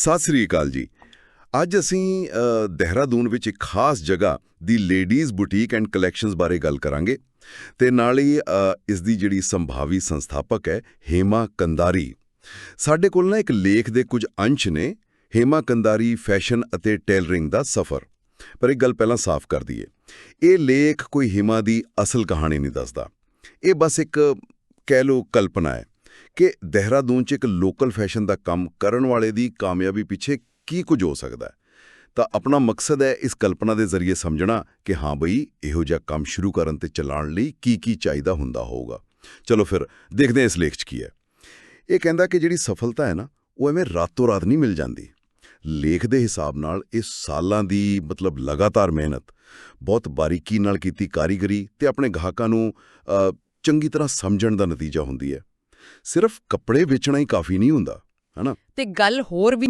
ਸਤਿ ਸ੍ਰੀ ਅਕਾਲ ਜੀ। ਅੱਜ ਅਸੀਂ ਅ, ਵਿੱਚ ਇੱਕ ਖਾਸ ਜਗ੍ਹਾ ਦੀ ਲੇਡੀਜ਼ ਬੁਟੀਕ ਐਂਡ ਕਲੈਕਸ਼ਨਸ ਬਾਰੇ ਗੱਲ ਕਰਾਂਗੇ ਤੇ ਨਾਲ ਹੀ ਇਸ ਦੀ ਜਿਹੜੀ ਸੰਭਾਵੀ ਸੰਸਥਾਪਕ ਹੈ ਹੇਮਾ ਕੰਦਾਰੀ। ਸਾਡੇ ਕੋਲ ਨਾ ਇੱਕ ਲੇਖ ਦੇ ਕੁਝ ਅੰਸ਼ ਨੇ ਹੇਮਾ ਕੰਦਾਰੀ ਫੈਸ਼ਨ ਅਤੇ ਟੇਲਰਿੰਗ ਦਾ ਸਫ਼ਰ। ਪਰ ਇੱਕ ਗੱਲ ਪਹਿਲਾਂ ਸਾਫ਼ ਕਰ ਦਈਏ। ਇਹ ਲੇਖ ਕੋਈ ਹੇਮਾ ਦੀ ਅਸਲ ਕਹਾਣੀ ਨਹੀਂ ਦੱਸਦਾ। ਇਹ ਬਸ ਇੱਕ ਕਹਿ ਲਓ ਕਲਪਨਾ ਹੈ। ਕਿ ਦੇਹਰਾਦੂਨ 'ਚ ਇੱਕ ਲੋਕਲ ਫੈਸ਼ਨ ਦਾ ਕੰਮ ਕਰਨ ਵਾਲੇ ਦੀ ਕਾਮਯਾਬੀ ਪਿੱਛੇ ਕੀ ਕੁਝ ਹੋ ਸਕਦਾ ਤਾਂ ਆਪਣਾ ਮਕਸਦ ਹੈ ਇਸ ਕਲਪਨਾ ਦੇ ਜ਼ਰੀਏ ਸਮਝਣਾ ਕਿ ਹਾਂ ਬਈ, ਇਹੋ ਜਿਹਾ ਕੰਮ ਸ਼ੁਰੂ ਕਰਨ ਤੇ ਚਲਾਉਣ ਲਈ ਕੀ ਕੀ ਚਾਹੀਦਾ ਹੁੰਦਾ ਹੋਊਗਾ। ਚਲੋ ਫਿਰ, ਦੇਖਦੇ ਹਾਂ ਇਸ ਲੇਖ 'ਚ ਕੀ ਹੈ। ਇਹ ਕਹਿੰਦਾ ਕਿ ਜਿਹੜੀ ਸਫਲਤਾ ਹੈ ਨਾ, ਉਹ ਐਵੇਂ ਰਾਤੋਂ ਰਾਤ ਨਹੀਂ ਮਿਲ ਜਾਂਦੀ। ਲੇਖ ਦੇ ਹਿਸਾਬ ਨਾਲ ਇਹ ਸਾਲਾਂ ਦੀ ਮਤਲਬ ਲਗਾਤਾਰ ਮਿਹਨਤ, ਬਹੁਤ ਬਾਰੀਕੀ ਨਾਲ ਕੀਤੀ ਕਾਰੀਗਰੀ ਤੇ ਆਪਣੇ ਗਾਹਕਾਂ ਨੂੰ ਚੰਗੀ ਤਰ੍ਹਾਂ ਸਮਝਣ ਦਾ ਨਤੀਜਾ ਹੁੰਦੀ ਹੈ। ਸਿਰਫ ਕੱਪੜੇ ਵੇਚਣਾ ਹੀ ਕਾਫੀ ਨਹੀਂ ਹੁੰਦਾ ਹਨਾ ਤੇ ਗੱਲ ਹੋਰ ਵੀ